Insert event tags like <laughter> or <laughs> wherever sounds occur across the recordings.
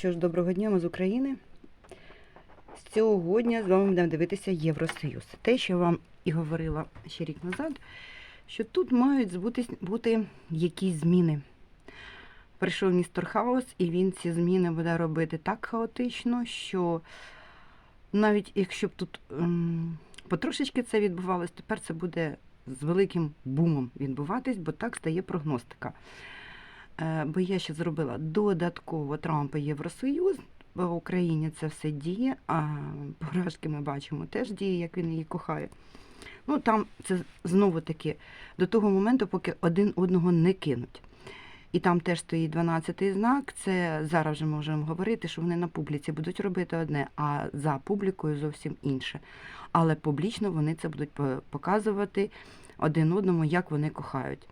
Що ж, доброго дня, ми з України. Сьогодні з вами будемо дивитися Євросоюз. Те, що я вам і говорила ще рік назад, що тут мають бути, бути якісь зміни. Прийшов містер Хаус, і він ці зміни буде робити так хаотично, що навіть якщо б тут ем, потрошечки це відбувалось, тепер це буде з великим бумом відбуватись, бо так стає прогностика. Е, Бо я ще зробила додатково Трамп і Євросоюз. В Україні це все діє, а поражки ми бачимо теж діє, як він її кохає. Ну там це знову таки до того моменту, поки один одного не кинуть. І там теж стоїть 12-й знак. Це зараз вже можемо говорити, що вони на публіці будуть робити одне, а за публікою зовсім інше. Але публічно вони це будуть показувати один одному, як вони кохають.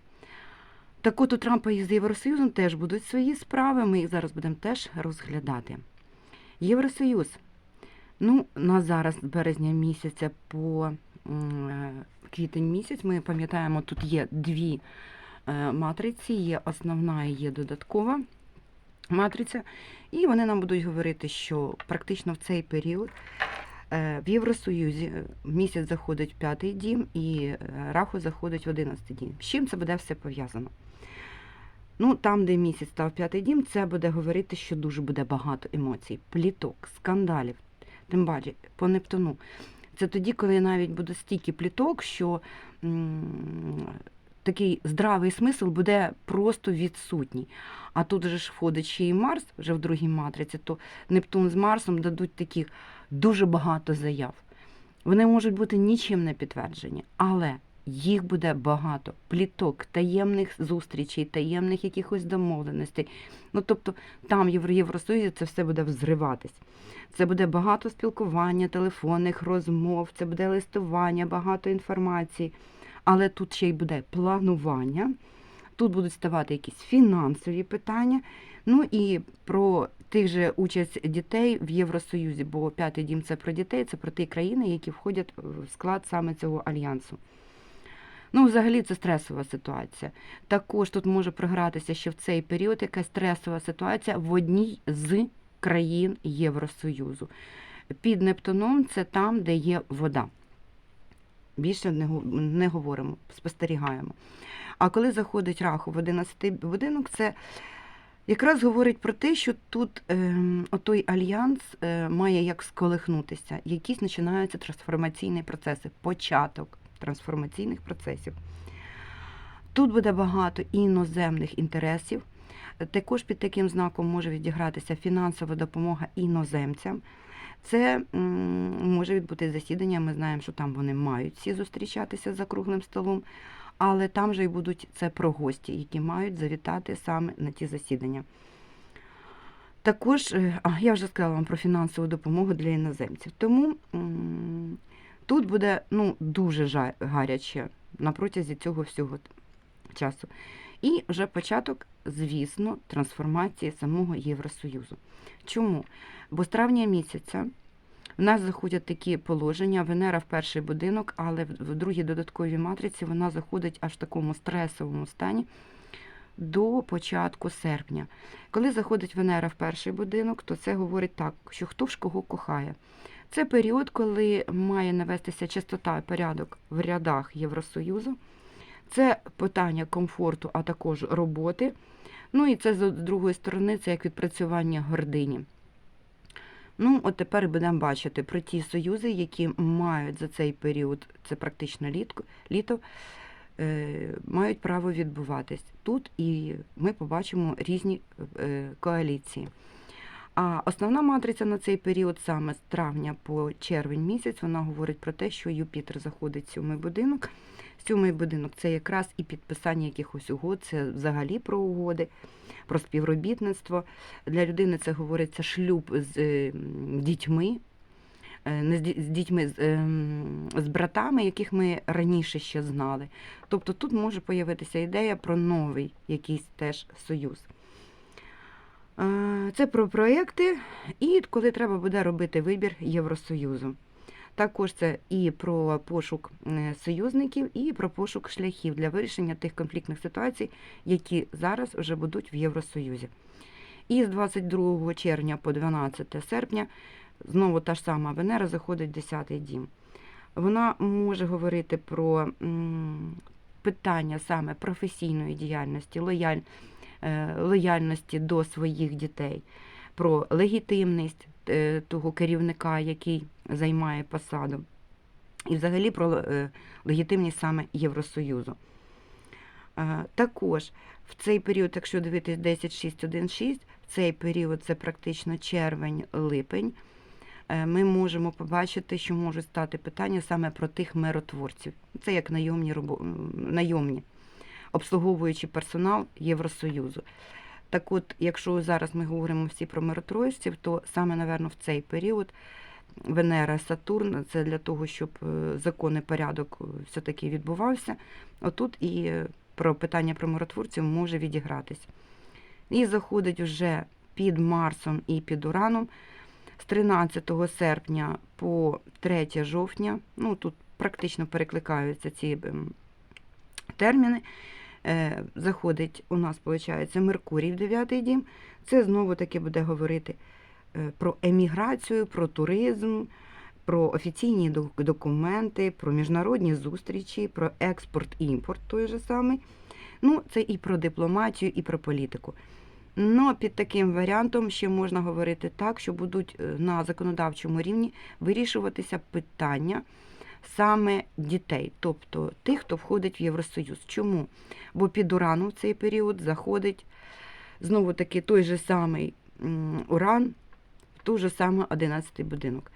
Так от у Трампа із Євросоюзом теж будуть свої справи. Ми їх зараз будемо теж розглядати. Євросоюз. Ну, на зараз з березня місяця по квітень місяць ми пам'ятаємо, тут є дві е, матриці, є основна і є додаткова матриця. І вони нам будуть говорити, що практично в цей період е, в Євросоюзі е, місяць заходить в п'ятий дім і раху заходить в одинадцятий дім. З чим це буде все пов'язано? Ну, там, де місяць став п'ятий дім, це буде говорити, що дуже буде багато емоцій, пліток, скандалів, тим паче по Нептуну. Це тоді, коли навіть буде стільки пліток, що м, такий здравий смисл буде просто відсутній. А тут же ж входить ще і Марс, вже в другій матриці, то Нептун з Марсом дадуть таких дуже багато заяв. Вони можуть бути нічим не підтверджені, але їх буде багато пліток, таємних зустрічей, таємних якихось домовленостей. Ну тобто там в Євросоюзі це все буде взриватись. Це буде багато спілкування, телефонних розмов, це буде листування, багато інформації. Але тут ще й буде планування, тут будуть ставати якісь фінансові питання. Ну і про тих же участь дітей в Євросоюзі, бо п'ятий дім це про дітей, це про ті країни, які входять в склад саме цього альянсу. Ну, взагалі, це стресова ситуація. Також тут може програтися, що в цей період якась стресова ситуація в одній з країн Євросоюзу. Під Нептуном це там, де є вода. Більше не, говоримо, спостерігаємо. А коли заходить раху в 11 будинок, це якраз говорить про те, що тут ем, отой альянс е, має як сколихнутися. Якісь починаються трансформаційні процеси, початок трансформаційних процесів. Тут буде багато іноземних інтересів. Також під таким знаком може відігратися фінансова допомога іноземцям. Це може відбути засідання. Ми знаємо, що там вони мають всі зустрічатися за круглим столом, але там же й будуть це про гості, які мають завітати саме на ті засідання. Також, е, а, я вже сказала вам про фінансову допомогу для іноземців. Тому тут буде ну, дуже гаряче на протязі цього всього часу. І вже початок, звісно, трансформації самого Євросоюзу. Чому? Бо з травня місяця в нас заходять такі положення, Венера в перший будинок, але в другій додатковій матриці вона заходить аж в такому стресовому стані до початку серпня. Коли заходить Венера в перший будинок, то це говорить так, що хто ж кого кохає. Це період, коли має навестися чистота і порядок в рядах Євросоюзу. Це питання комфорту, а також роботи. Ну і це з другої сторони, це як відпрацювання гордині. Ну, от тепер будемо бачити про ті союзи, які мають за цей період, це практично літко, літо, е, мають право відбуватись тут, і ми побачимо різні е, коаліції. А основна матриця на цей період саме з травня по червень місяць, вона говорить про те, що Юпітер заходить в сьомий будинок. Сьомий будинок це якраз і підписання якихось угод, це взагалі про угоди, про співробітництво. Для людини це говориться шлюб з е, дітьми, е, не з дітьми, ем, з братами, яких ми раніше ще знали. Тобто тут може появитися ідея про новий якийсь теж союз. Це про проекти, і коли треба буде робити вибір Євросоюзу. Також це і про пошук е, союзників, і про пошук шляхів для вирішення тих конфліктних ситуацій, які зараз вже будуть в Євросоюзі. І з 22 червня по 12 серпня знову та ж сама Венера заходить в 10 дім. Вона може говорити про питання саме професійної діяльності, лояль, е, лояльності до своїх дітей, про легітимність е, того керівника, який займає посаду, і взагалі про е, легітимність саме Євросоюзу. Е, Також в цей період, якщо дивитись 10-6-1-6, в цей період це практично червень-липень, е, ми можемо побачити, що можуть стати питання саме про тих миротворців. Це як найомні, найомні обслуговуючий персонал Євросоюзу. Так от, якщо зараз ми говоримо всі про миротворців, то саме, напевно, в цей період Венера, Сатурн це для того, щоб е, законний порядок е, все-таки відбувався. Отут і про питання про миротворців може відігратись. І заходить вже під Марсом і під Ураном з 13 серпня по 3 жовтня. Ну тут практично перекликаються ці ем, терміни. Е, Заходить у нас, виходить, Меркурій в 9 дім. Це знову таки буде говорити е, про еміграцію, про туризм, про офіційні документи, про міжнародні зустрічі, про експорт-імпорт той же самий. Ну, це і про дипломатію, і про політику. Ну, під таким варіантом ще можна говорити так, що будуть е, на законодавчому рівні вирішуватися питання саме дітей, тобто тих, хто входить в Євросоюз. Чому? Бо під ураном в цей період заходить знову таки той же самий уран, в той же самий 11 будинок.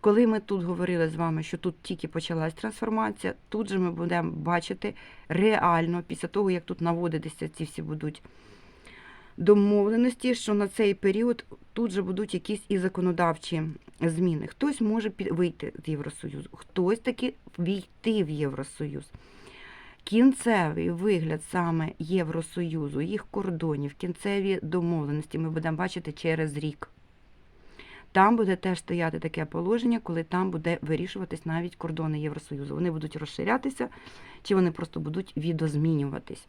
Коли ми тут говорили з вами, що тут тільки почалась трансформація, тут же ми будемо бачити реально, після того, як тут наводитися ці всі будуть домовленості, що на цей період тут же будуть якісь і законодавчі зміни. Хтось може вийти з Євросоюзу, хтось таки війти в Євросоюз. Кінцевий вигляд саме Євросоюзу, їх кордонів, кінцеві домовленості ми будемо бачити через рік. Там буде теж стояти таке положення, коли там буде вирішуватись навіть кордони Євросоюзу. Вони будуть розширятися, чи вони просто будуть відозмінюватись.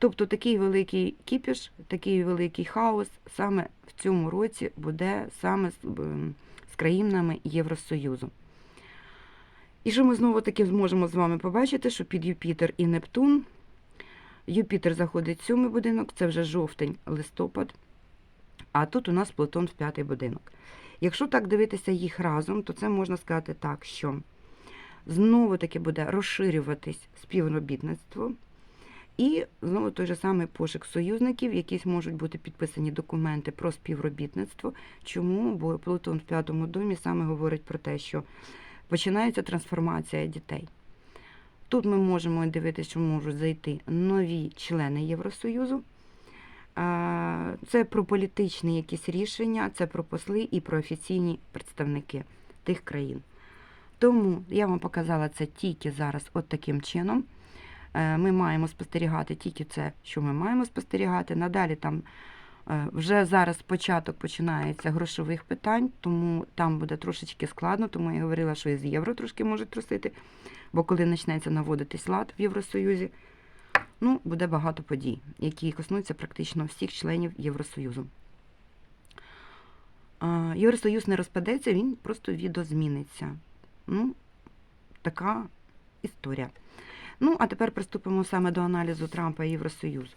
Тобто такий великий кіпіш, такий великий хаос саме в цьому році буде саме з, країнами Євросоюзу. І що ми знову таки зможемо з вами побачити, що під Юпітер і Нептун Юпітер заходить в сьомий будинок, це вже жовтень, листопад, а тут у нас Плутон в п'ятий будинок. Якщо так дивитися їх разом, то це можна сказати так, що знову таки буде розширюватись співробітництво. І знову той же самий пошук союзників, якісь можуть бути підписані документи про співробітництво. Чому? Бо Плутон в п'ятому домі саме говорить про те, що починається трансформація дітей. Тут ми можемо дивитися, що можуть зайти нові члени Євросоюзу. Це про політичні якісь рішення, це про посли і про офіційні представники тих країн. Тому я вам показала це тільки зараз от таким чином. Е, Ми маємо спостерігати тільки це, що ми маємо спостерігати. Надалі там е, вже зараз початок починається грошових питань, тому там буде трошечки складно, тому я говорила, що і з євро трошки може трусити, бо коли почнеться наводитись лад в Євросоюзі, ну, буде багато подій, які коснуться практично всіх членів Євросоюзу. Е, Євросоюз не розпадеться, він просто відозміниться. Ну, така історія. Ну, а тепер приступимо саме до аналізу Трампа і Євросоюзу.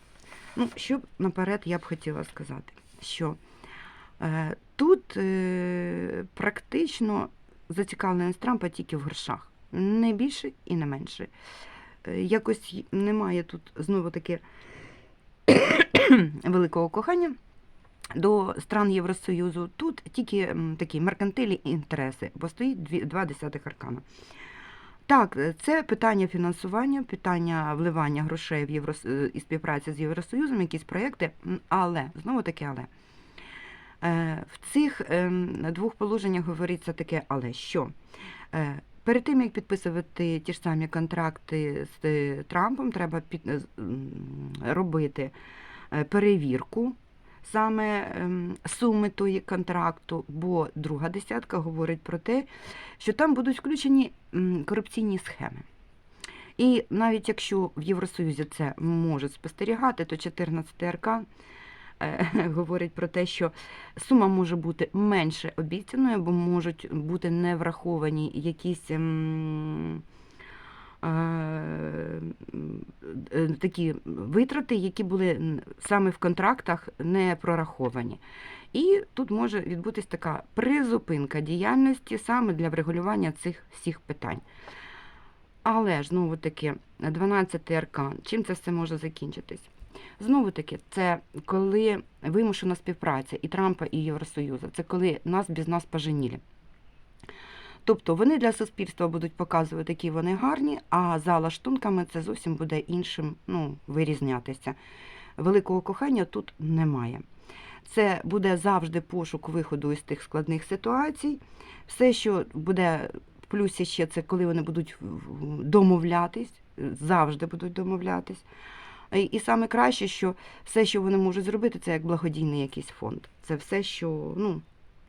Ну, що наперед я б хотіла сказати, що е, тут е, практично зацікавленість Трампа тільки в грошах. Не більше і не менше. Е, якось немає тут знову таки <coughs> великого кохання до стран Євросоюзу. Тут тільки такі меркантилі інтереси, бо стоїть дві, два десятих аркана. Так, е, це питання фінансування, питання вливання грошей в Євро... е, і співпраці з Євросоюзом, якісь проекти, але, знову таки, але. Е, В цих ем, двох положеннях говориться таке, але що? Перед тим, як підписувати ті ж самі контракти з Трампом, треба під... робити перевірку саме ем, суми тої контракту, бо друга десятка говорить про те, що там будуть включені корупційні схеми. І навіть якщо в Євросоюзі це можуть спостерігати, то 14 аркан е, <laughs> говорить про те, що сума може бути менше обіцяної, бо можуть бути не враховані якісь. Е, е, Такі витрати, які були саме в контрактах не прораховані. І тут може відбутись така призупинка діяльності саме для врегулювання цих всіх питань. Але ж знову таки, 12-й аркан, чим це все може закінчитись? Знову таки, це коли вимушена співпраця і Трампа, і Євросоюзу, це коли нас без нас поженілі. Тобто вони для суспільства будуть показувати, які вони гарні, а за лаштунками це зовсім буде іншим ну, вирізнятися. Великого кохання тут немає. Це буде завжди пошук виходу із тих складних ситуацій. Все, що буде в плюсі ще, це коли вони будуть домовлятись, завжди будуть домовлятись. І саме краще, що все, що вони можуть зробити, це як благодійний якийсь фонд. Це все, що ну,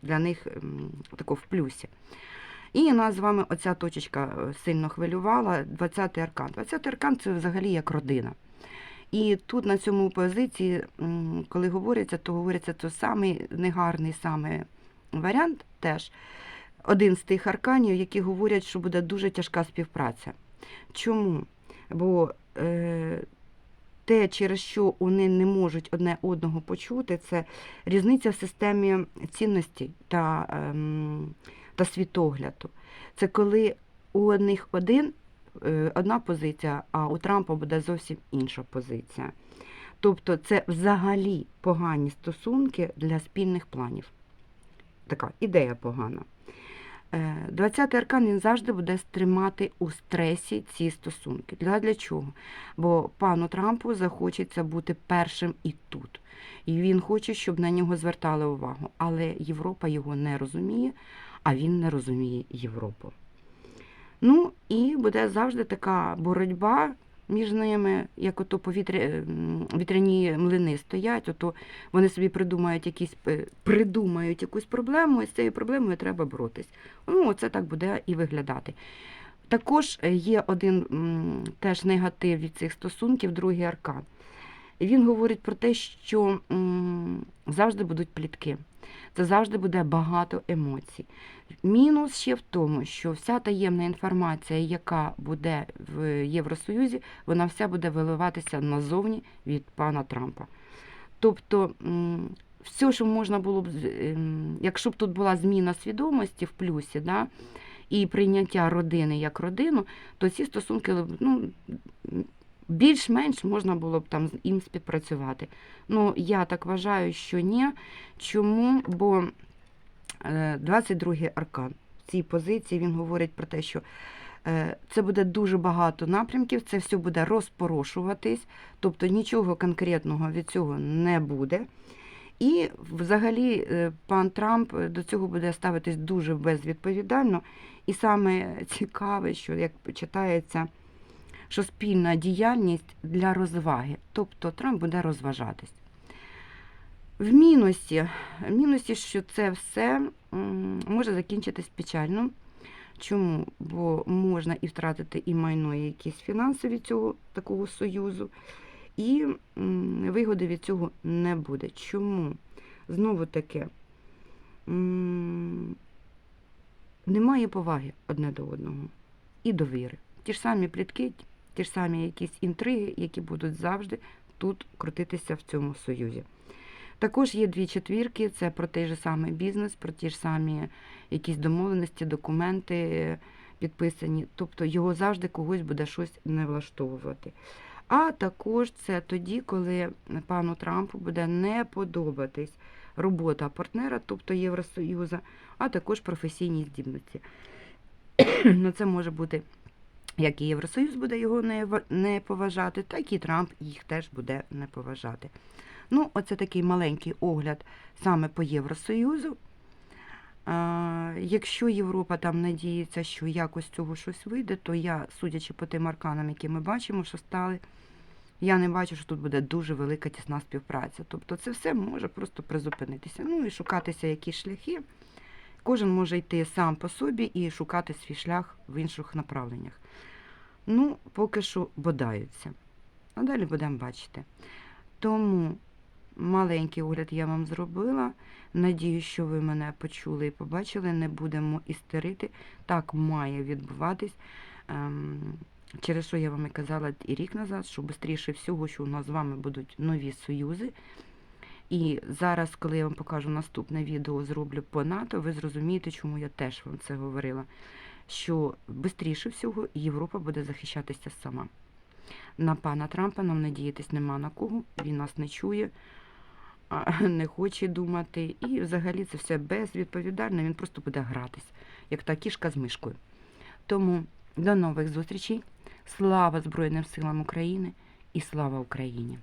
для них тако в плюсі. І нас з вами оця точечка е, сильно хвилювала, 20-й аркан. 20-й аркан це взагалі як родина. І тут на цьому позиції, коли говориться, то говориться це самий негарний саме варіант теж. Один з тих арканів, які говорять, що буде дуже тяжка співпраця. Чому? Бо е, те, через що вони не можуть одне одного почути, це різниця в системі цінностей та, ем, та світогляду. Це коли у одних один, е, одна позиція, а у Трампа буде зовсім інша позиція. Тобто це взагалі погані стосунки для спільних планів. Така ідея погана. Е, 20-й аркан він завжди буде стримати у стресі ці стосунки. Для, для чого? Бо пану Трампу захочеться бути першим і тут. І він хоче, щоб на нього звертали увагу. Але Європа його не розуміє, а він не розуміє Європу. Ну і буде завжди така боротьба між ними, як ото повітря, вітряні млини стоять, ото вони собі придумають якісь е, придумають якусь проблему, і з цією проблемою треба боротись. Ну, оце так буде і виглядати. Також е, є один теж негатив від цих стосунків, другий аркан. Він говорить про те, що завжди будуть плітки. Це завжди буде багато емоцій. Мінус ще в тому, що вся таємна інформація, яка буде в Євросоюзі, вона вся буде виливатися назовні від пана Трампа. Тобто, все, що можна було б, ем, якщо б тут була зміна свідомості в плюсі, да, і прийняття родини як родину, то ці стосунки ну, більш-менш можна було б там їм співпрацювати. Ну, я так вважаю, що ні. Чому? Бо 22-й аркан в цій позиції він говорить про те, що е, це буде дуже багато напрямків, це все буде розпорошуватись, тобто нічого конкретного від цього не буде. І взагалі е, пан Трамп до цього буде ставитись дуже безвідповідально. І саме цікаве, що як читається, що спільна діяльність для розваги, тобто Трамп буде розважатись. В мінусі, в мінусі, що це все може закінчитись печально. Чому? Бо можна і втратити і майно, і якісь фінанси від цього такого союзу, і вигоди від цього не буде. Чому? Знову таки, немає поваги одне до одного і довіри. Ті ж самі плітки, ті ж самі якісь інтриги, які будуть завжди тут крутитися в цьому союзі. Також є дві четвірки, це про той же самий бізнес, про ті ж самі якісь домовленості, документи е, підписані. Тобто його завжди когось буде щось не влаштовувати. А також це тоді, коли пану Трампу буде не подобатись робота партнера, тобто Євросоюзу, а також професійні здібності. <clears throat> Ну, це може бути як і Євросоюз буде його не поважати, так і Трамп їх теж буде не поважати. Ну, оце такий маленький огляд саме по Євросоюзу. Якщо Європа там надіється, що якось цього щось вийде, то я, судячи по тим арканам, які ми бачимо, що стали, я не бачу, що тут буде дуже велика тісна співпраця. Тобто це все може просто призупинитися. Ну і шукатися якісь шляхи. Кожен може йти сам по собі і шукати свій шлях в інших направленнях. Ну, поки що бодаються. А далі будемо бачити. Тому Маленький огляд я вам зробила. Надію, що ви мене почули і побачили. Не будемо істерити. Так має відбуватись. Ем, через що я вам і казала і рік назад, що швидше всього, що у нас з вами будуть нові союзи. І зараз, коли я вам покажу наступне відео, зроблю по НАТО, ви зрозумієте, чому я теж вам це говорила. Що швидше всього Європа буде захищатися сама. На пана Трампа нам надіятись нема на кого, він нас не чує, <laughs> не хоче думати. І взагалі це все безвідповідально, він просто буде гратись, як та кішка з мишкою. Тому до нових зустрічей. Слава Збройним силам України і слава Україні!